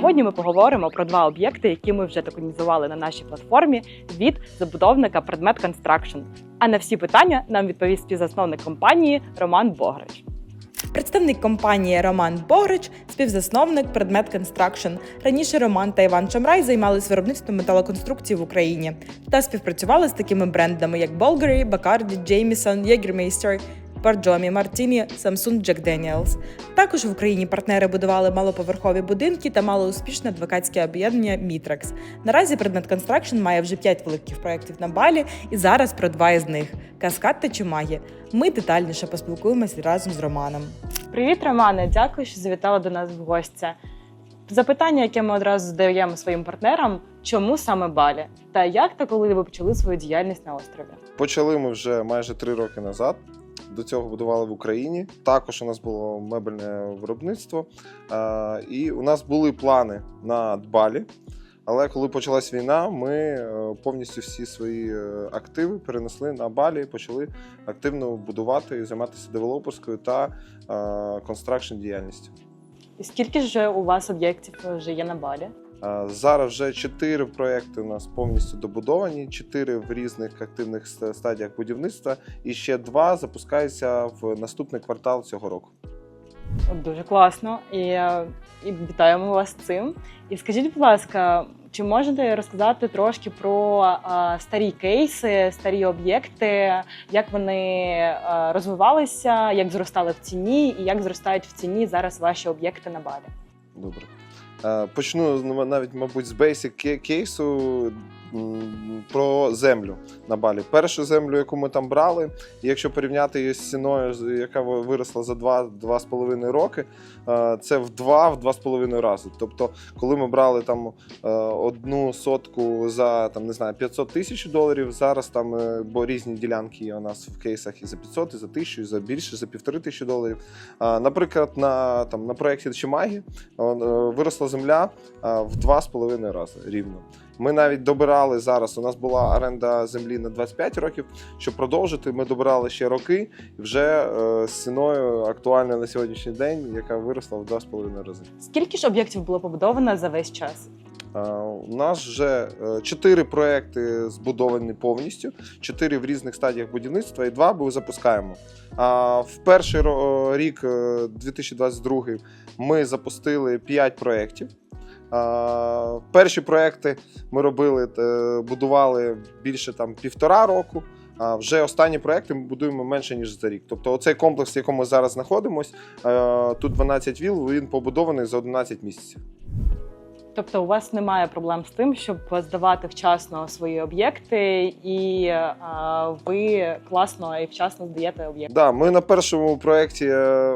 Сьогодні ми поговоримо про два об'єкти, які ми вже токенізували на нашій платформі від забудовника Предмет Construction. А на всі питання нам відповість співзасновник компанії Роман Бограч. Представник компанії Роман Богрич, співзасновник Предмет Construction. Раніше Роман та Іван Чамрай займалися виробництвом металоконструкцій в Україні та співпрацювали з такими брендами, як Bulgari, Bacardi, Jameson, Jägermeister, Barjomі, Martini, Samsung, Jack Daniels. Також в Україні партнери будували малоповерхові будинки та малоуспішне адвокатське об'єднання Мітракс. Наразі предмет Construction має вже 5 великих проєктів на балі, і зараз про два із них Каскад та Чумагі. Ми детальніше поспілкуємося разом з Романом. Привіт, Романе! Дякую, що завітала до нас в гості. Запитання, яке ми одразу задаємо своїм партнерам: чому саме Балі? Та як та коли ви почали свою діяльність на острові? Почали ми вже майже три роки назад. До цього будували в Україні. Також у нас було мебельне виробництво. Е, І у нас були плани на Дбалі. Але коли почалась війна, ми е, повністю всі свої е, активи перенесли на Балі і почали активно будувати і займатися девелоперською та констракшн діяльністю. І скільки ж у вас об'єктів вже є на Балі? Зараз вже чотири проекти у нас повністю добудовані, чотири в різних активних стадіях будівництва, і ще два запускаються в наступний квартал цього року. Дуже класно і, е, і вітаємо вас з цим. І скажіть, будь ласка, чи можете розказати трошки про е, старі кейси, старі об'єкти, як вони е, розвивалися, як зростали в ціні, і як зростають в ціні зараз ваші об'єкти на Балі? Добре. Е, Почну ну, навіть, мабуть, з basic кейсу про землю на Балі. Першу землю, яку ми там брали, якщо порівняти її з ціною, яка виросла за 2-2,5 роки, е, це в 2-2,5 рази. Тобто, коли ми брали там е, одну сотку за там, не знаю, 500 тисяч доларів, зараз там, бо різні ділянки є у нас в кейсах і за 500, і за 1000, і за більше, за півтори тисячі доларів. Наприклад, на, там, на проєкті Чимагі виросла земля е, в два з половиною рази рівно. Ми навіть добирали зараз. У нас була оренда землі на 25 років. Щоб продовжити, ми добирали ще роки, вже е, з ціною актуальною на сьогоднішній день, яка виросла в два з половиною рази. Скільки ж об'єктів було побудовано за весь час? Е, У нас вже е, чотири проекти збудовані повністю, чотири в різних стадіях будівництва, і два ми запускаємо. А в перший рік, е, 2022, ми запустили 5 проєктів. Перші проекти ми робили, будували більше там півтора року. А вже останні проекти ми будуємо менше ніж за рік. Тобто, оцей комплекс, в якому ми зараз знаходимося, тут 12 віл, він побудований за 11 місяців. Тобто у вас немає проблем з тим, щоб здавати вчасно свої об'єкти, і е, ви класно і вчасно здаєте об'єкти. Да, ми на першому проєкті, е,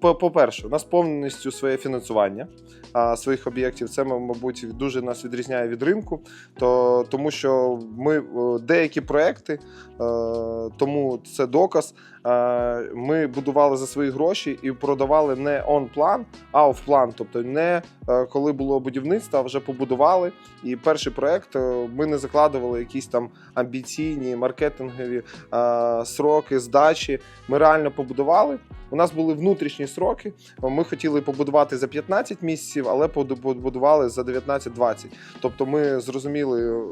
по- по-перше, у нас повністю своє фінансування а, своїх об'єктів. Це, мабуть, дуже нас відрізняє від ринку, то, тому що ми е, деякі проекти, е, тому це доказ. Е, Ми будували за свої гроші і продавали не он-план, а в план. Тобто не е, коли було будівництво, а вже побудували. І перший проект е, ми не закладували якісь там амбіційні маркетингові сроки здачі. Ми реально побудували. У нас були внутрішні сроки. Ми хотіли побудувати за 15 місяців, але побудували за 19-20. Тобто, ми зрозуміли,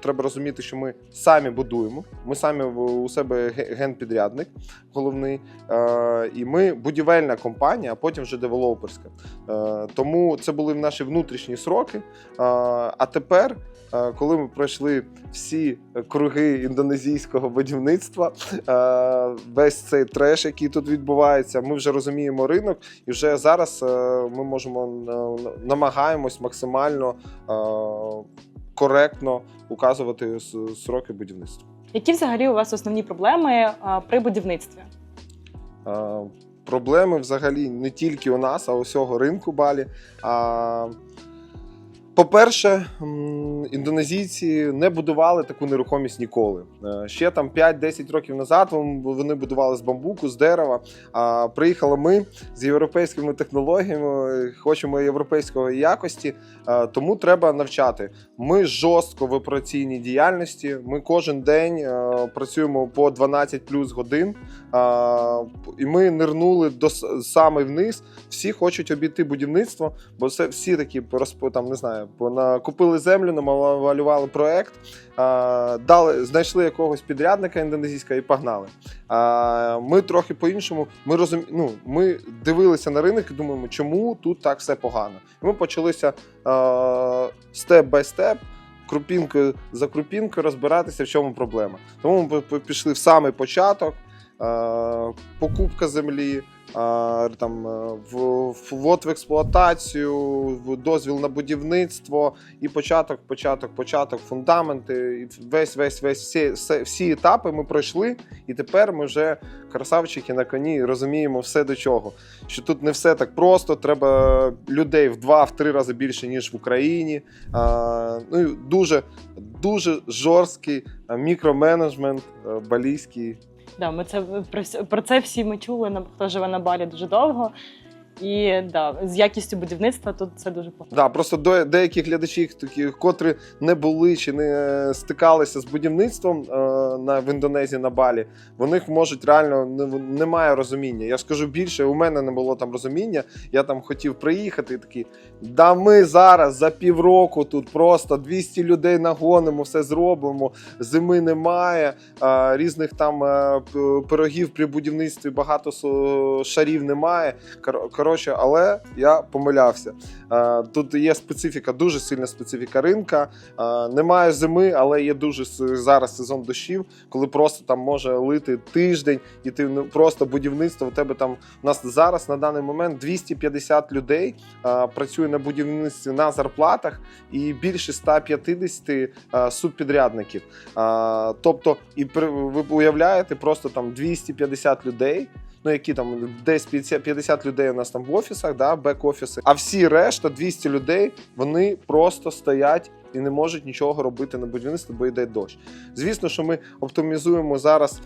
треба розуміти, що ми самі будуємо. Ми самі у себе генпідрядник головний. Е, І ми будівельна компанія, а потім вже девелоперська. Е, Тому це були наші внутрішні сроки. Е, А тепер. Коли ми пройшли всі круги індонезійського будівництва, весь цей треш, який тут відбувається, ми вже розуміємо ринок, і вже зараз е, ми можемо е, намагаємось максимально е, коректно указувати сроки будівництва. Які взагалі у вас основні проблеми при будівництві? Проблеми взагалі не тільки у нас, а усього ринку балі. А, По-перше, індонезійці не будували таку нерухомість ніколи. Е, Ще там 5-10 років назад вони будували з бамбуку, з дерева. А приїхали ми з європейськими технологіями, хочемо європейської якості, е, тому треба навчати. Ми жорстко в операційній діяльності. Ми кожен день е, працюємо по 12 плюс годин. А, і ми нирнули до саме вниз. Всі хочуть обійти будівництво, бо це всі такі там, не знаю, купили землю, намалювали проект, а, дали, знайшли якогось підрядника індонезійського і погнали. А, ми трохи по-іншому. Ми розум... ну, ми дивилися на ринок і думаємо, чому тут так все погано. І ми почалися степ бай степ. Крупінкою за крупінкою розбиратися, в чому проблема. Тому ми пішли в самий початок, покупка землі, е, там, е, ввод в експлуатацію, в- дозвіл на будівництво і початок, початок, початок, фундаменти. І весь, весь, весь всі, всі етапи ми пройшли, і тепер ми вже красавчики на коні розуміємо все до чого. Що тут не все так просто, треба людей в два-три рази більше, ніж в Україні. Ну, і дуже, дуже жорсткий мікроменеджмент а, балійський. Да, ми це про, про це всі ми чули, хто живе на Балі дуже довго. І да, з якістю будівництва тут це дуже погано. Да, просто до деяких глядачів, такі, котрі не були чи не стикалися з будівництвом е, на в Індонезії на Балі, в них можуть реально не- немає розуміння. Я скажу більше, у мене не було там розуміння. Я там хотів приїхати і такий. Да ми зараз за півроку тут просто 200 людей нагонимо, все зробимо. Зими немає, е, різних там е, пирогів при будівництві багато шарів немає. Кор- Коротше, але я помилявся. Е, Тут є специфіка, дуже сильна специфіка ринка. Е, Немає зими, але є дуже зараз сезон дощів, коли просто там може лити тиждень, і ти ну, просто будівництво. У тебе там у нас зараз на даний момент 250 людей е, працює на будівництві на зарплатах, і більше 150 е, субпідрядників. Тобто, і ви уявляєте, просто там 250 людей. Ну, які там десь 50 50 людей у нас там в офісах, да, бек-офіси, а всі решта, 200 людей, вони просто стоять і не можуть нічого робити на будівництві, бо йде дощ. Звісно, що ми оптимізуємо зараз,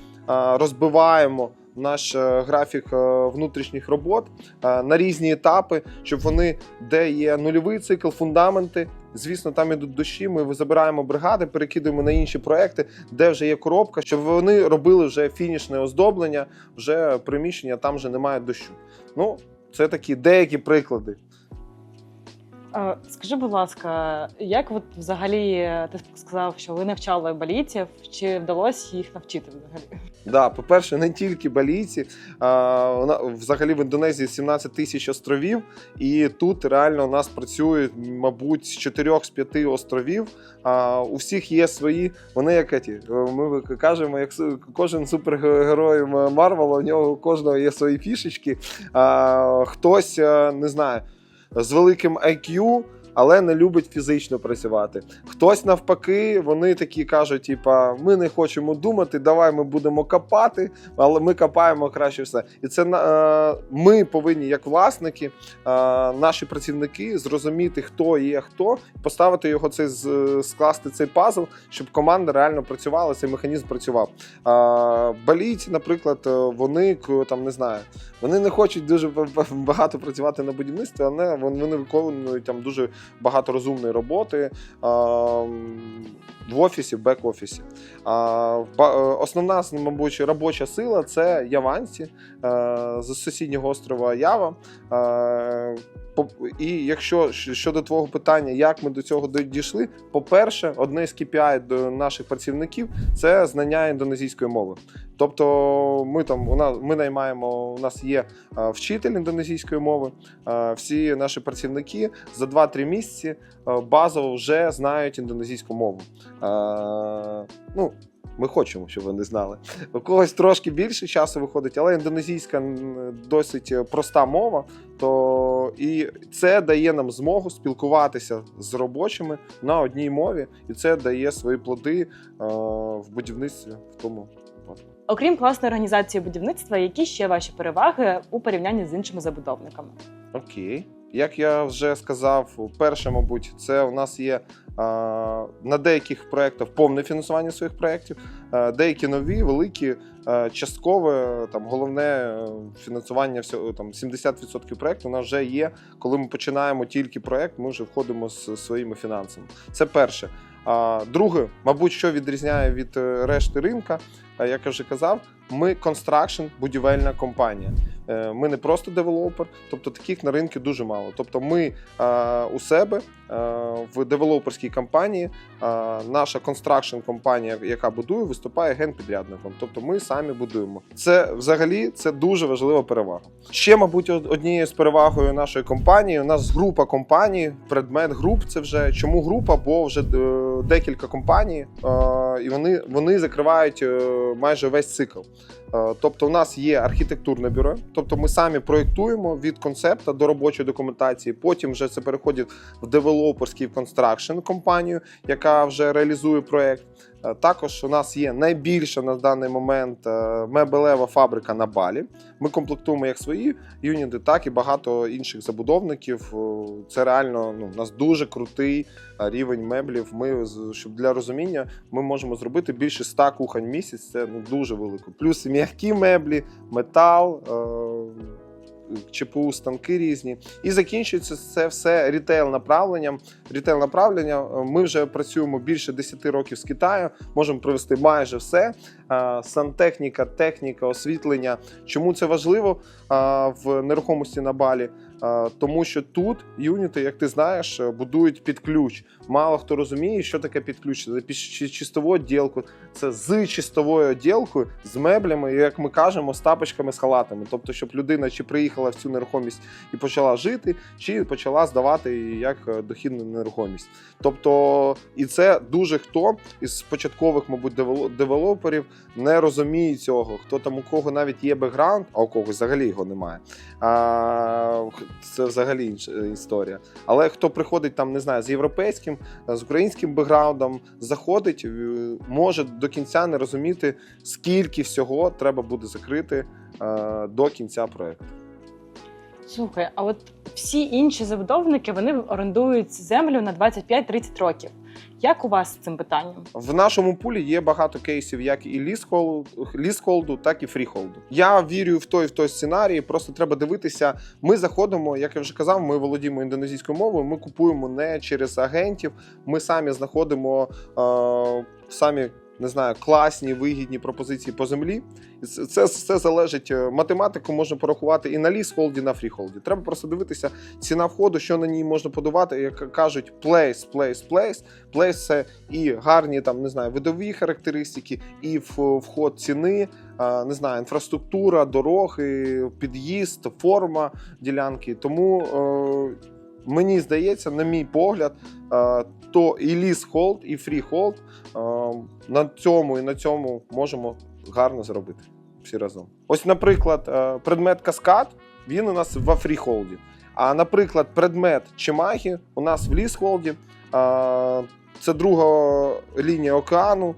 розбиваємо наш е, графік е, внутрішніх робот е, на різні етапи, щоб вони, де є нульовий цикл, фундаменти. Звісно, там ідуть дощі. Ми забираємо бригади, перекидуємо на інші проекти, де вже є коробка, щоб вони робили вже фінішне оздоблення, вже приміщення, там вже немає дощу. Ну, це такі деякі приклади. Е, Скажи, будь ласка, як от взагалі е, ти сказав, що ви навчали балійців, чи вдалося їх навчити взагалі? Да, по-перше, не тільки балійці. А, взагалі в Індонезії 17 тисяч островів, і тут реально у нас працює, мабуть, з 4 з 5 островів. А, у всіх є свої. Вони як еті, ми кажемо, як кожен супергерой Марвела, у нього у кожного є свої фішечки. А, хтось не знаю. З великим IQ, але не любить фізично працювати. Хтось навпаки, вони такі кажуть: типа, ми не хочемо думати, давай ми будемо копати, але ми копаємо краще все. І це е, ми повинні, як власники, е, наші працівники, зрозуміти, хто є хто, поставити його цей скласти цей пазл, щоб команда реально працювала, цей механізм працював. Е, Балійці, наприклад, е, вони там не знаю, вони не хочуть дуже ба- ба- багато працювати на будівництві, але вони виконують там дуже багато розумної роботи в офісі, в бек-офісі. А, е, Основна, мабуть, робоча сила це яванці е, з сусіднього острова Ява. Е, І якщо щодо твого питання, як ми до цього дійшли, по-перше, одне з KPI до наших працівників це знання індонезійської мови. Тобто, ми там у нас ми наймаємо, у нас є вчитель індонезійської мови. Всі наші працівники за 2-3 місяці базово вже знають індонезійську мову. Е, Ну, ми хочемо, щоб вони знали. У когось трошки більше часу виходить, але індонезійська досить проста мова. То і це дає нам змогу спілкуватися з робочими на одній мові, і це дає свої плоди е, в будівництві в тому. випадку. Окрім класної організації будівництва, які ще ваші переваги у порівнянні з іншими забудовниками? Окей. Як я вже сказав, перше, мабуть, це у нас є на деяких проєктах повне фінансування своїх проєктів, деякі нові, великі, часткове, там головне е, фінансування всього там 70% проєкту у нас вже є. Коли ми починаємо тільки проєкт, ми вже входимо з своїми фінансами. Це перше. Друге, мабуть, що відрізняє від е, решти ринка, як я вже казав, ми construction будівельна компанія. Е, Ми не просто девелопер, тобто таких на ринку дуже мало. Тобто, ми е, у себе е, в девелоперській компанії, е, наша construction компанія, яка будує, виступає генпідрядником. Тобто ми самі будуємо. Це взагалі це дуже важлива перевага. Ще, мабуть, однією з перевагою нашої компанії. У нас група компаній, предмет груп. Це вже чому група? Бо вже декілька компаній, е, і вони, вони закривають е, майже весь цикл. Е, Тобто, у нас є архітектурне бюро, тобто ми самі проєктуємо від концепта до робочої документації. Потім вже це переходить в девелоперський констракшн компанію, яка вже реалізує проєкт. Е, Також у нас є найбільша на даний момент е, мебелева фабрика на Балі. Ми комплектуємо як свої юніти, так і багато інших забудовників. Це реально ну, у нас дуже крутий рівень меблів. Ми щоб для розуміння, ми можемо зробити більше 100 кухонь в місяць. Це ну дуже велико. Плюс і м'які меблі, метал. Е- ЧПУ станки різні, і закінчується це все рітейл направленням. Рітейл направлення. е, Ми вже працюємо більше 10 років з Китаю, можемо провести майже все. Е, Сантехніка, техніка, освітлення. Чому це важливо в нерухомості на балі? Тому що тут юніти, як ти знаєш, е, будують під ключ. Мало хто розуміє, що таке під ключ. Це під чистову відділку. Це з чистовою відділкою, з меблями, як ми кажемо, з тапочками, з халатами. Тобто, щоб людина чи приїхала в цю нерухомість і почала жити, чи почала здавати її як е, дохідну нерухомість. Тобто, і це дуже хто із початкових, мабуть, девело- девелоперів не розуміє цього. Хто там у кого навіть є бекграунд, а у когось взагалі його немає. А, це взагалі інша історія. Але хто приходить там, не знаю, з європейським, з українським бекграундом, заходить, е, може до кінця не розуміти, скільки всього треба буде закрити е, до кінця проекту. Слухай, а от всі інші забудовники вони орендують землю на 25-30 років. Як у вас з цим питанням? В нашому пулі є багато кейсів, як і лісхолду, так і фріхолду. Я вірю в той в той сценарій. Просто треба дивитися. Ми заходимо, як я вже казав, ми володіємо індонезійською мовою. Ми купуємо не через агентів. Ми самі знаходимо е, самі. Не знаю, класні вигідні пропозиції по землі. Це, це, залежить е, математику, можна порахувати і на лісхолді, і на фріхолді. Треба просто дивитися ціна входу, що на ній можна подавати. Як кажуть, place, place, place. Place – це і гарні там не знаю, видові характеристики, і вход ціни, не знаю, інфраструктура, дороги, під'їзд, форма ділянки. Тому е, мені здається, на мій погляд, е, то і ліс-холд, і фрі-холд на цьому і на цьому можемо гарно зробити всі разом. Ось, наприклад, е, предмет каскад він у нас в фріхолді. А, наприклад, предмет Чимагі у нас в ліс-холді. Це друга лінія океану,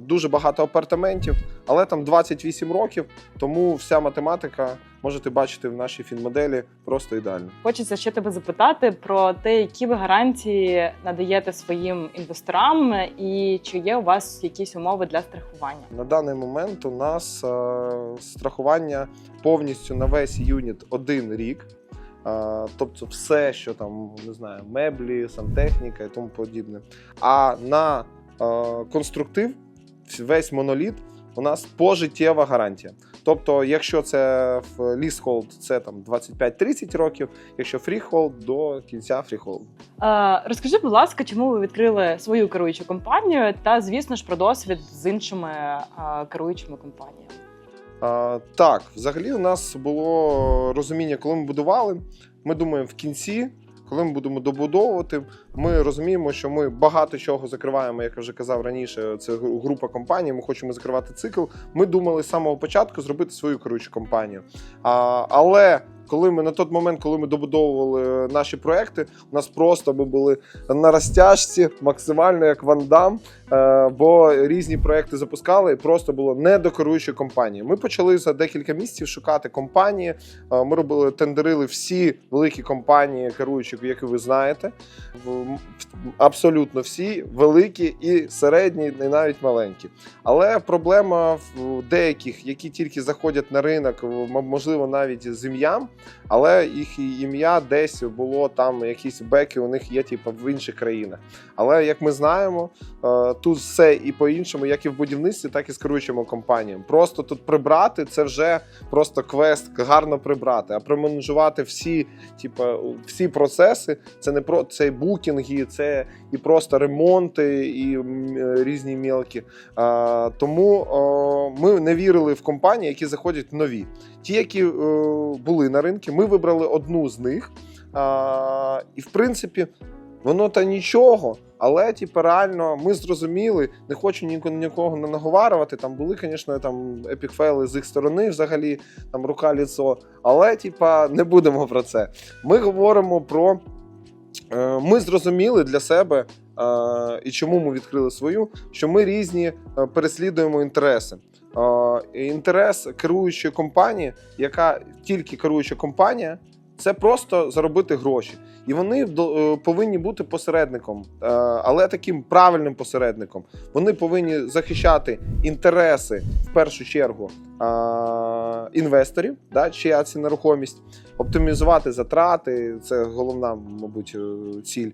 дуже багато апартаментів, але там 28 років, тому вся математика можете бачити в нашій фінмоделі просто ідеально. Хочеться ще тебе запитати про те, які ви гарантії надаєте своїм інвесторам, і чи є у вас якісь умови для страхування? На даний момент у нас е, страхування повністю на весь юніт один рік. Е, тобто все, що там не знаю, меблі, сантехніка і тому подібне. А на е, конструктив, весь моноліт, у нас пожиттєва гарантія. Тобто, якщо це в лісхолд, це там 25-30 років, якщо фріхолд до кінця фріхолду. Розкажи, будь ласка, чому ви відкрили свою керуючу компанію, та звісно ж про досвід з іншими е, керуючими компаніями. А, так, взагалі, у нас було розуміння, коли ми будували. Ми думаємо в кінці, коли ми будемо добудовувати, ми розуміємо, що ми багато чого закриваємо, як я вже казав раніше. Це група компаній. Ми хочемо закривати цикл. Ми думали з самого початку зробити свою керуючу компанію. А, але коли ми на той момент, коли ми добудовували наші проекти, у нас просто ми були на розтяжці, максимально як вандам. Е, бо різні проекти запускали, і просто було не до керуючої компанії. Ми почали за декілька місяців шукати компанії. Е, Ми робили тендерили всі великі компанії керуючі, які ви знаєте. Абсолютно всі великі і середні, і навіть маленькі. Але проблема в деяких, які тільки заходять на ринок, можливо, навіть з ім'ям, але їх ім'я десь було там, якісь беки у них є, типу, в інших країнах. Але як ми знаємо, е, тут все і по-іншому, як і в будівництві, так і з керуючими компаніями. Просто тут прибрати це вже просто квест, гарно прибрати, а променеджувати всі, типу, всі процеси. Це не про це і букінги, це і просто ремонти, і е, різні мілкі. А, тому ми не вірили в компанії, які заходять нові. Ті, які е, були на ринку, ми вибрали одну з них. А, і в принципі, воно та нічого. Але, типу, реально, ми зрозуміли, не хочу ні- нікого не наговарювати. Там були, звісно, там епікфейли з їх сторони, взагалі, там рука ліцо. Але, типа, не будемо про це. Ми говоримо про. е, Ми зрозуміли для себе, і чому ми відкрили свою, що ми різні е, переслідуємо інтереси. Інтерес керуючої компанії, яка тільки керуюча компанія, це просто заробити гроші. І вони е, повинні бути посередником, е, але таким правильним посередником. Вони повинні захищати інтереси в першу чергу інвесторів, да, чия це нерухомість, оптимізувати затрати. Це головна, мабуть, ціль.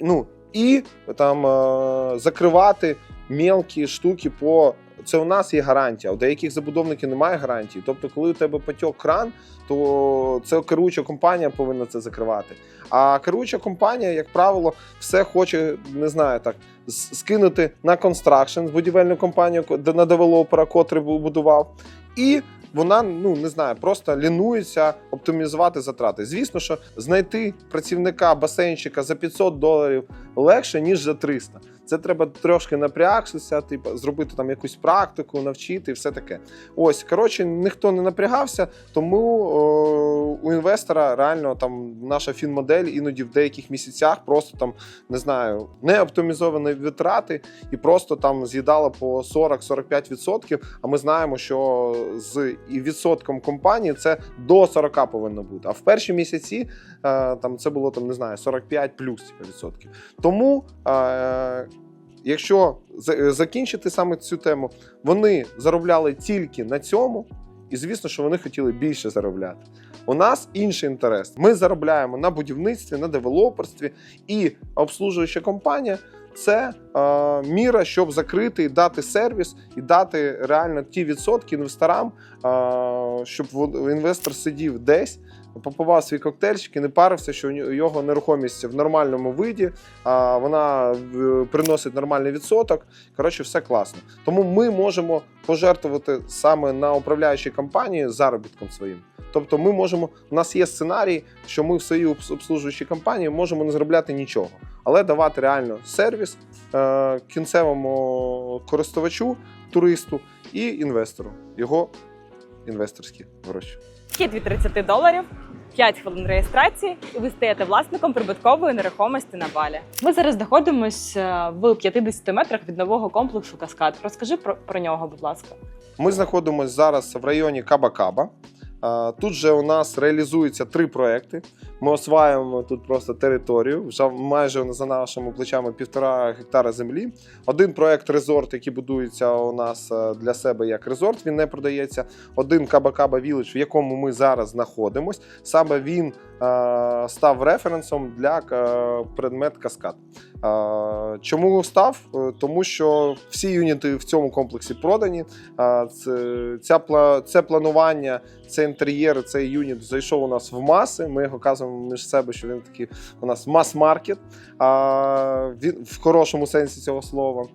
Ну і там е, закривати мелкі штуки по. Це у нас є гарантія. У деяких забудовників немає гарантії. Тобто, коли у тебе потік кран, то це керуюча компанія повинна це закривати. А керуюча компанія, як правило, все хоче, не знаю, так скинути на констракшн, будівельну компанію, ко- де- на девелопера, котрий будував, і вона ну не знаю, просто лінується оптимізувати затрати. Звісно, що знайти працівника басейнчика за 500 доларів легше ніж за 300. Це треба трошки напрягтися, типу, зробити там якусь практику, навчити і все таке. Ось коротше, ніхто не напрягався, тому о, у інвестора реально там наша фінмодель іноді в деяких місяцях просто там не знаю, не оптимізовані витрати і просто там з'їдала по 40-45%. А ми знаємо, що з і відсотком компанії це до 40 повинно бути. А в перші місяці е, там це було там не знаю 45 плюс типу, відсотків. Тому. Е, Якщо закінчити саме цю тему, вони заробляли тільки на цьому, і звісно, що вони хотіли більше заробляти. У нас інший інтерес. Ми заробляємо на будівництві, на девелоперстві, і обслужуюча компанія це е, міра, щоб закрити дати сервіс, і дати реально ті відсотки інвесторам, е, щоб інвестор сидів десь. Попивав свій коктейльчик і не парився, що його нерухомість в нормальному виді, а вона приносить нормальний відсоток. Коротше, все класно. Тому ми можемо пожертвувати саме на управляючій компанії заробітком своїм. Тобто, ми можемо, у нас є сценарій, що ми в своїй обс- обслужуючій компанії можемо не заробляти нічого, але давати реально сервіс е, кінцевому користувачу, туристу і інвестору, його інвесторські гроші. Вхід від 30 доларів. 5 хвилин реєстрації, і ви стаєте власником прибуткової нерухомості на балі. Ми зараз знаходимося в 50 метрах від нового комплексу Каскад. Розкажи про, про нього, будь ласка. Ми знаходимося зараз в районі Каба-Каба. Тут же у нас реалізуються три проекти. Ми осваюємо тут просто територію. Вже майже за нашими плечами півтора гектара землі. Один проект резорт, який будується у нас е, для себе як резорт. Він не продається. Один Каба-Каба Village, в якому ми зараз знаходимось. Саме він е, став референсом для е, предмет каскад. Е, Чому став? Е, Тому що всі юніти в цьому комплексі продані. А, Це, ця, це планування, це інтер'єр, цей юніт зайшов у нас в маси. Ми його казуємо між себе, що він такий у нас мас-маркет. Він в хорошому сенсі цього слова.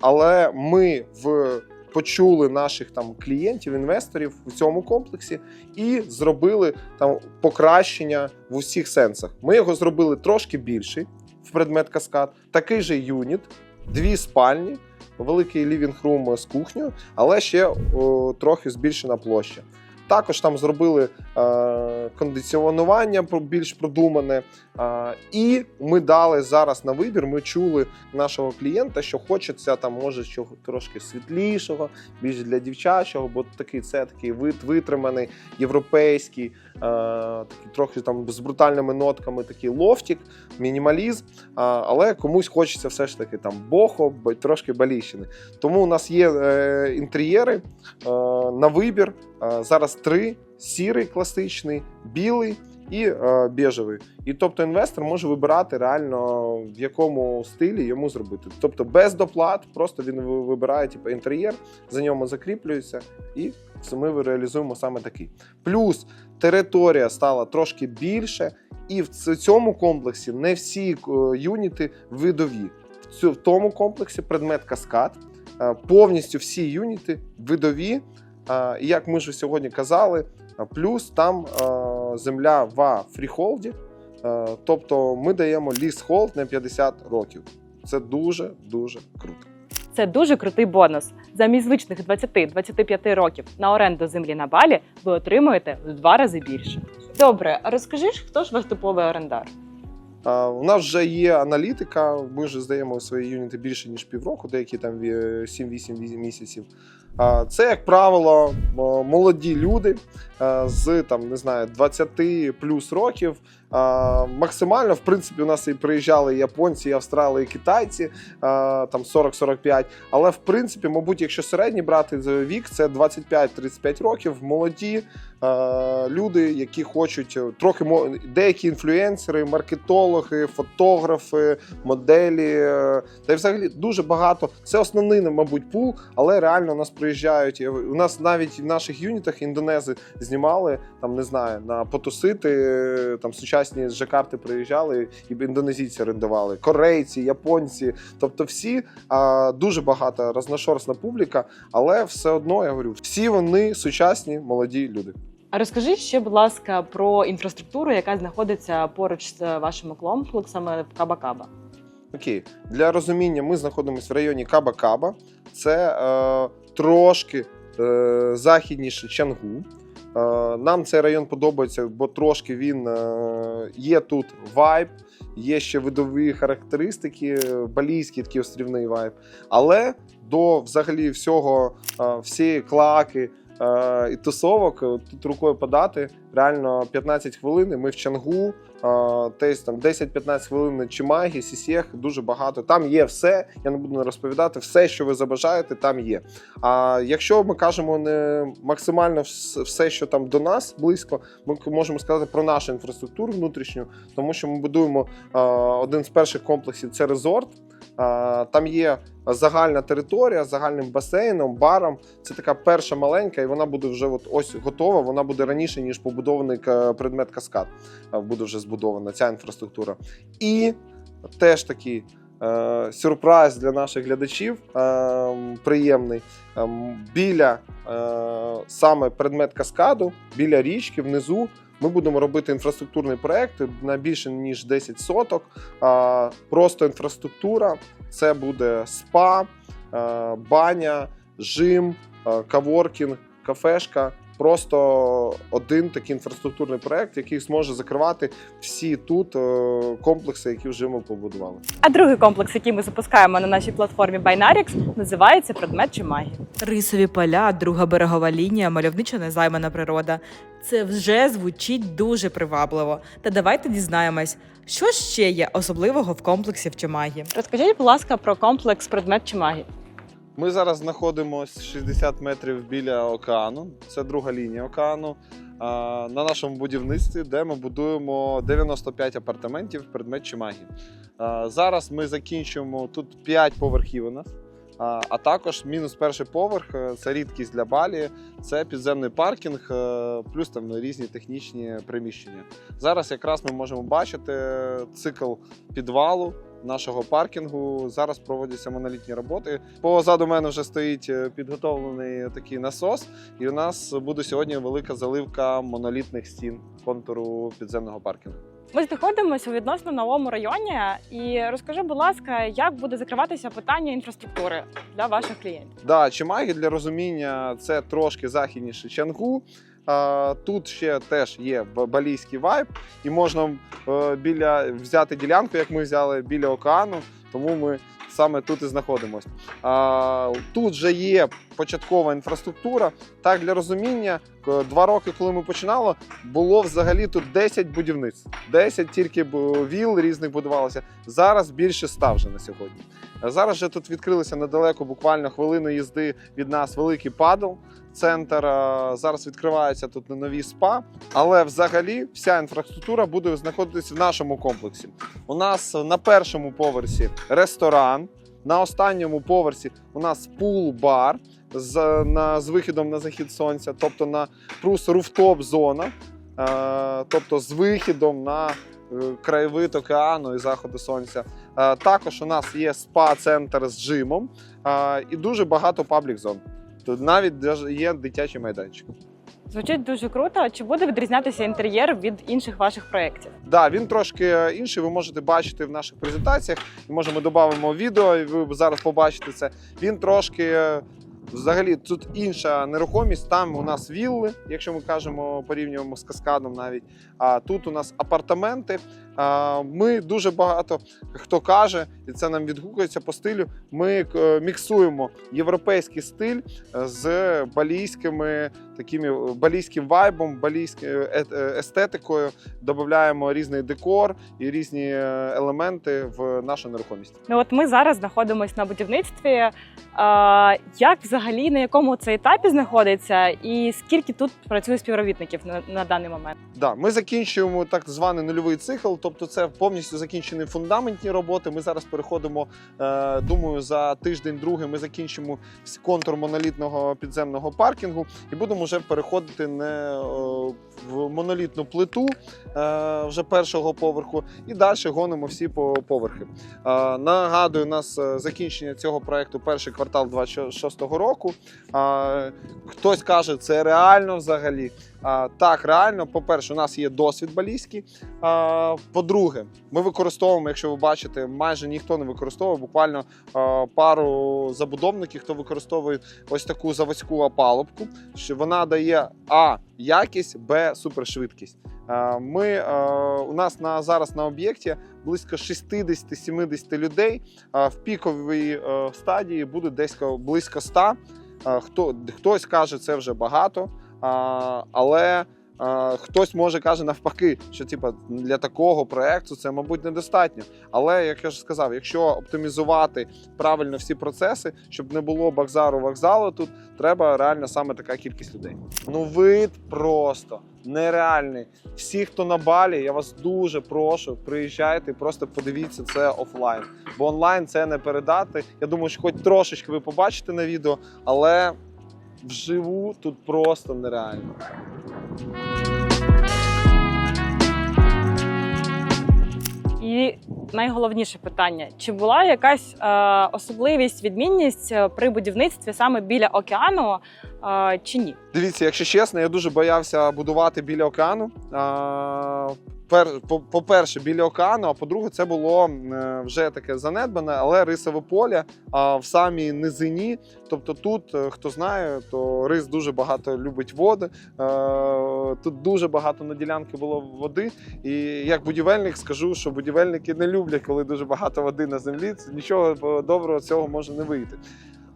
Але ми в. Почули наших там клієнтів, інвесторів у цьому комплексі і зробили там покращення в усіх сенсах. Ми його зробили трошки більший в предмет каскад, такий же юніт, дві спальні, великий лівінг-рум з кухнею, але ще о, трохи збільшена площа. Також там зробили е, кондиціонування більш продумане. Е, і ми дали зараз на вибір. Ми чули нашого клієнта, що хочеться там, може, чого трошки світлішого, більш для дівчачого, бо такий це такий вит, витриманий, європейський, е, трохи там з брутальними нотками, такий лофтік, мінімалізм. А, але комусь хочеться все ж таки там бохо, бо- трошки баліщини. Тому у нас є е, інтер'єри е, на вибір. Зараз три: сірий, класичний, білий. І е, біжевий. І тобто інвестор може вибирати реально в якому стилі йому зробити. Тобто без доплат, просто він вибирає типу, інтер'єр, за ньому закріплюється, і ми реалізуємо саме такий. Плюс територія стала трошки більше, і в цьому комплексі не всі е, юніти видові. В тому комплексі предмет каскад. е, Повністю всі юніти видові. І як ми ж сьогодні казали, плюс там земля в фріхолді. Тобто ми даємо ліс-холд на 50 років. Це дуже дуже круто. Це дуже крутий бонус. Замість звичних 20-25 років на оренду землі на балі ви отримуєте в два рази більше. Добре, а розкажи ж, хто ж ваш типовий орендар? А, У нас вже є аналітика. Ми вже здаємо свої юніти більше ніж півроку, деякі там ві- 7-8 місяців. Це, як правило, молоді люди з там не знаю 20 плюс років. Максимально, в принципі, у нас і приїжджали і японці, і австрали, і китайці там 40-45. Але в принципі, мабуть, якщо середній брати вік, це 25-35 років. Молоді е, люди, які хочуть е, трохи деякі інфлюенсери, маркетологи, фотографи, моделі. е, Та й взагалі дуже багато. Це основний, мабуть, пул, але реально у нас приїжджають. У нас навіть в наших юнітах індонези знімали там, не знаю, на потусити. е, Там сучасні Жакарти приїжджали і індонезійці орендували, корейці, японці. Тобто, всі а, дуже багата розношорстна публіка, але все одно я говорю, всі вони сучасні молоді люди. А розкажи ще, будь ласка, про інфраструктуру, яка знаходиться поруч з вашими комплексами в Каба-Каба. Окей, для розуміння, ми знаходимося в районі Каба-Каба. Це е, трошки е, західніше Чангу. Е, нам цей район подобається, бо трошки він е, є тут вайб, є ще видові характеристики, балійський такий острівний вайб. Але до взагалі всього, е, всієї клаки і тусовок е, тут рукою подати. Реально 15 хвилин. Ми в Чангу, е, десь там 10-15 хвилин на Чимагі, Сісєх, дуже багато. Там є все. Я не буду розповідати. Все, що ви забажаєте, там є. А якщо ми кажемо не максимально все, що там до нас близько, ми можемо сказати про нашу інфраструктуру внутрішню, тому що ми будуємо е, один з перших комплексів це резорт. Е, Там є загальна територія з загальним басейном, баром. Це така перша маленька, і вона буде вже от ось готова. Вона буде раніше ніж побудований предмет каскад. е, Буде вже збудована ця інфраструктура. І теж такий е, сюрприз для наших глядачів е, приємний. Ем, Біля е, саме предмет каскаду, біля річки, внизу. Ми будемо робити інфраструктурний проект на більше ніж 10 соток. Просто інфраструктура. Це буде спа, е, баня, жим, е, каворкінг, кафешка. Просто один такий інфраструктурний проект, який зможе закривати всі тут е, комплекси, які вже ми побудували. А другий комплекс, який ми запускаємо на нашій платформі Binarix, називається предмет чи магія. Рисові поля, друга берегова лінія, мальовнича незаймана природа. Це вже звучить дуже привабливо. Та давайте дізнаємось, що ще є особливого в комплексі в Чимагі. Розкажіть, будь ласка, про комплекс предмет чи магія. Ми зараз знаходимося 60 метрів біля океану. Це друга лінія океану. На нашому будівництві, де ми будуємо 95 апартаментів предмет Чимагі. Зараз ми закінчуємо тут 5 поверхів у нас. А а також мінус перший поверх е, це рідкість для балі, це підземний паркінг, е, плюс там різні технічні приміщення. Зараз якраз ми можемо бачити цикл підвалу нашого паркінгу. Зараз проводяться монолітні роботи. Позаду мене вже стоїть е, підготовлений такий насос, і у нас буде сьогодні велика заливка монолітних стін контуру підземного паркінгу. Ми знаходимося у відносно новому районі. І розкажи, будь ласка, як буде закриватися питання інфраструктури для ваших клієнтів? Да, Чимагі для розуміння це трошки західніше Чангу. Тут ще теж є балійський вайб, і можна е, біля взяти ділянку, як ми взяли біля океану. Тому ми саме тут і знаходимося. Тут вже є початкова інфраструктура. Так, для розуміння, два роки, коли ми починали, було взагалі тут 10 будівництв. 10 тільки віл різних будувалося. Зараз більше 100 вже на сьогодні. Зараз же тут відкрилися недалеко, буквально хвилину їзди від нас великий падл. Центр зараз відкриваються тут на нові спа, але взагалі вся інфраструктура буде знаходитися в нашому комплексі. У нас на першому поверсі ресторан, на останньому поверсі у нас пул-бар з, на, з вихідом на захід сонця, тобто на плюс руфтоп зона, е, тобто з вихідом на е, краєвид океану і заходу сонця. Е, також у нас є спа-центр з джимом е, і дуже багато паблік зон. Тут навіть даже є дитячий майданчик. Звучить дуже круто. Чи буде відрізнятися інтер'єр від інших ваших проєктів? Да, він трошки інший. Ви можете бачити в наших презентаціях. Може ми додамо відео, і ви зараз побачите це. Він трошки. е, Взагалі тут інша нерухомість. Там у нас вілли, якщо ми кажемо, порівнюємо з каскадом навіть. А тут у нас апартаменти. Ми дуже багато хто каже, і це нам відгукується по стилю. Ми е, міксуємо європейський стиль е, з балійськими такими балійським вайбом, балійською е- е- естетикою. Додаємо різний декор і різні е, елементи в нашу нерухомість. Ну от ми зараз знаходимося на будівництві. Як взагалі на якому це етапі знаходиться, і скільки тут працює співробітників на, на даний момент? Да, ми закінчуємо так званий нульовий цикл, тобто це повністю закінчені фундаментні роботи. Ми зараз переходимо. Е, думаю, за тиждень-другий ми закінчимо контур монолітного підземного паркінгу і будемо вже переходити не е, в монолітну плиту е, вже першого поверху, і далі гонимо всі по поверхи. Нагадую, у нас закінчення цього проекту перший квартал 26-го року. Хтось каже, це реально взагалі. Так, реально, по-перше, у нас є досвід балійський. По-друге, ми використовуємо, якщо ви бачите, майже ніхто не використовує, буквально пару забудовників, хто використовує ось таку заводську опалубку, що вона дає А якість, Б супершвидкість. Ми, у нас на, зараз на об'єкті близько 60-70 людей. В піковій стадії буде десь близько 100. Хто, хтось каже, це вже багато. Але хтось може каже навпаки, що типа для такого проекту це, мабуть, недостатньо. Але як я ж сказав, якщо оптимізувати правильно всі процеси, щоб не було бакзару вокзалу, тут треба реально саме така кількість людей. Ну, вид просто нереальний. Всі, хто на балі, я вас дуже прошу, приїжджайте, просто подивіться це офлайн. Бо онлайн це не передати. Я думаю, що хоч трошечки ви побачите на відео, але вживу тут просто нереально. І найголовніше питання: чи була якась е, особливість, відмінність е, при будівництві саме біля океану, е, чи ні? Дивіться, якщо чесно, я дуже боявся будувати біля океану. По- По-перше, біля океану, а по-друге, це було е, вже таке занедбане, але рисове поле в самій низині. Тобто тут, е, хто знає, то рис дуже багато любить води. Е, Тут дуже багато на ділянки було води. І як будівельник скажу, що будівельники не люблять, коли дуже багато води на землі. Нічого доброго цього може не вийти.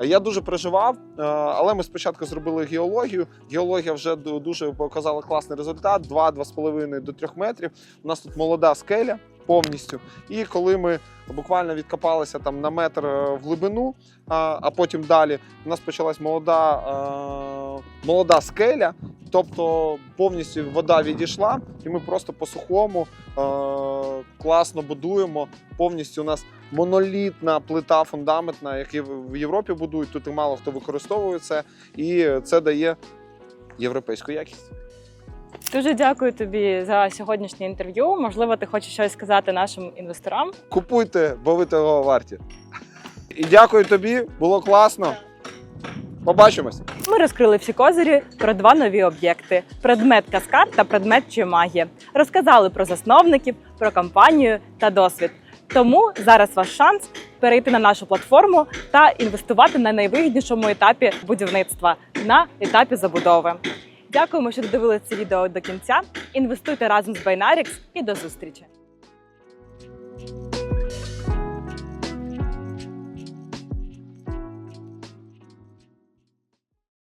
Я дуже переживав, е, але ми спочатку зробили геологію. Геологія вже ду- дуже показала класний результат: 2-2,5 до 3 метрів. У нас тут молода скеля повністю. І коли ми буквально відкопалися там на метр е, в глибину, а, а потім далі у нас почалась молода, е, молода скеля. Тобто повністю вода відійшла, і ми просто по сухому е, класно будуємо. Повністю у нас монолітна плита фундаментна, яку в Європі будують. Тут і мало хто використовує це, і це дає європейську якість. Дуже дякую тобі за сьогоднішнє інтерв'ю. Можливо, ти хочеш щось сказати нашим інвесторам. Купуйте, бо ви того варті. І дякую тобі, було класно. Побачимось. Ми розкрили всі козирі про два нові об'єкти: предмет каскад та предмет Чимагі. Розказали про засновників, про компанію та досвід. Тому зараз ваш шанс перейти на нашу платформу та інвестувати на найвигіднішому етапі будівництва на етапі забудови. Дякуємо, що додивилися це відео до кінця. Інвестуйте разом з Binarix і до зустрічі!